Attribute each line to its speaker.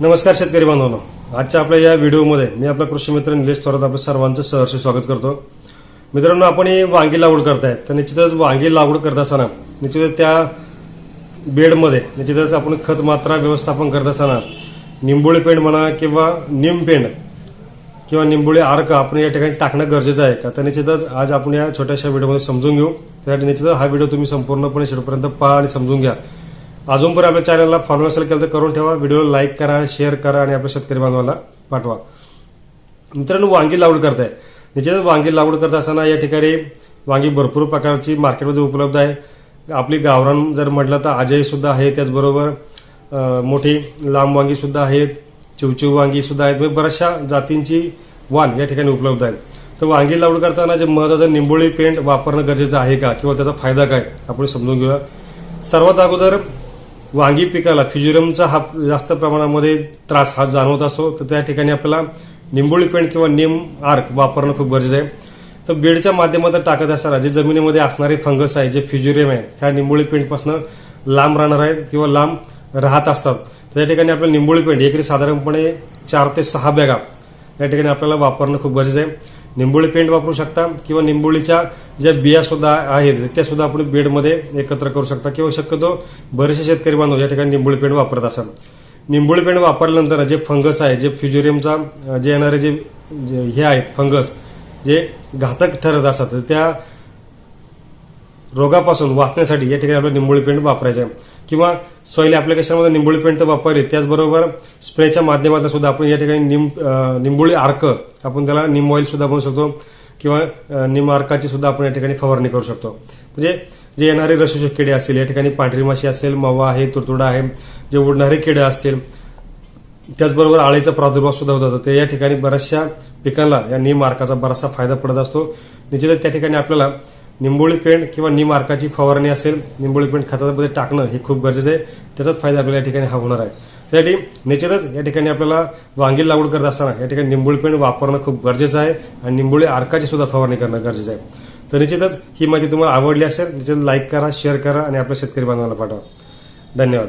Speaker 1: नमस्कार शेतकरी बांधवांनो. आजच्या आपल्या या व्हिडिओमध्ये मी आपला कृषी मित्र निलेश थोरात आपल्या सर्वांचं सहर्ष स्वागत करतो. मित्रांनो आपण ही वांगी लागवड करताय तर निश्चितच वांगी लागवड करत असताना निश्चितच त्या बेडमध्ये निश्चितच आपण खत मात्रा व्यवस्थापन करत असताना निंबोळी पेंड म्हणा किंवा निम पेंड किंवा निंबोळी अर्क आपण या ठिकाणी टाकणं गरजेचं आहे का? तर निश्चितच आज आपण या छोट्याशा व्हिडिओमध्ये समजून घेऊ. त्यासाठी निश्चितच हा व्हिडिओ तुम्ही संपूर्णपणे शेवटपर्यंत पहा आणि समजून घ्या. अजूनपर्यंत आपल्या चॅनलला फॉलो नसेल केलं तर करून ठेवा. व्हिडिओला लाईक करा शेअर करा आणि आपल्या शेतकरी बांधवाला पाठवा. मित्रांनो वांगी लागवड करताय. निश्चितच वांगी लागवड करत असताना या ठिकाणी वांगी भरपूर प्रकारची मार्केटमध्ये उपलब्ध आहे. आपली गावरान जर म्हटलं तर अजय सुद्धा आहे त्याचबरोबर मोठी लांब वांगी सुद्धा आहेत चिवचिव वांगी सुद्धा आहेत म्हणजे बऱ्याचशा जातींची वाण या ठिकाणी उपलब्ध आहे तर वांगी लागवड करताना जे महत्वाचं निंबोळी पेंट वापरणं गरजेचं आहे का? किंवा त्याचा फायदा काय? आपण समजून घेऊया. सर्वात अगोदर वांगी पिकाला फ्युजिरमचा हा जास्त प्रमाणामध्ये त्रास हा जाणवत असो तर त्या ठिकाणी आपल्याला निंबोळी पेंट किंवा निम आर्क वापरणं खूप गरजेचं आहे. तर बेडच्या माध्यमातून टाकत असताना जे जमिनीमध्ये असणारे फंगस आहे जे फिजुरियम आहे त्या निंबोळी पेंटपासून लांब राहणार आहेत किंवा लांब राहत असतात. तर या ठिकाणी आपल्याला निंबोळी पेंट एकरी साधारणपणे चार ते सहा बॅगा या ठिकाणी आपल्याला वापरणं खूप गरजेचं आहे. निंबोळी पेंट वापरू शकता किंवा निंबोळीच्या ज्या बिया सुद्धा आहेत त्या सुद्धा आपण बेडमध्ये एकत्र करू शकता. किंवा शक्यतो बरेचसे शेतकरी बांधव या ठिकाणी निंबोळी पेंट वापरत असतात. निंबोळी पेंट वापरल्यानंतर जे फंगस आहे जे फ्युजेरियमचा जे येणारे जे हे आहेत फंगस जे घातक ठरत असतात त्या रोगापासून वाचण्यासाठी या ठिकाणी आपल्याला निंबोळी पेंट वापरायचं आहे. किंवा सॉईल ॲप्लिकेशनमध्ये निंबोळी पेंट तर वापरली त्याचबरोबर स्प्रेच्या माध्यमातून सुद्धा आपण या ठिकाणी निम निंबोळी अर्क आपण त्याला निम ऑइल सुद्धा बनवू शकतो किंवा निम अर्काची सुद्धा आपण या ठिकाणी फवारणी करू शकतो. म्हणजे जे येणारे रसोषक किडे असतील या ठिकाणी पांढरी माशी असेल मवा आहे तुरतुडा आहे जे उडणारे किडे असतील त्याचबरोबर आळीचा प्रादुर्भाव सुद्धा होत असतो. ते या ठिकाणी बऱ्याचशा पिकांना या निम मार्काचा बराचसा फायदा पडत असतो. निश्चितच त्या ठिकाणी आपल्याला निंबोळी पेंट किंवा निम मार्काची फवारणी असेल निंबोळी पेंट खतामध्ये टाकणं हे खूप गरजेचं आहे. त्याचाच फायदा आपल्याला या ठिकाणी हा होणार आहे. त्यासाठी निश्चितच या ठिकाणी आपल्याला वांगी लागवड करत असताना या ठिकाणी निंबोळी पेंट वापरणं खूप गरजेचं आहे आणि निंबोळी आर्काची सुद्धा फवारणी करणं गरजेचं आहे. तर निश्चितच ही माहिती तुम्हाला आवडली असेल निश्चित लाईक करा शेअर करा आणि आपल्या शेतकरी बांधवांना पाठवा. धन्यवाद.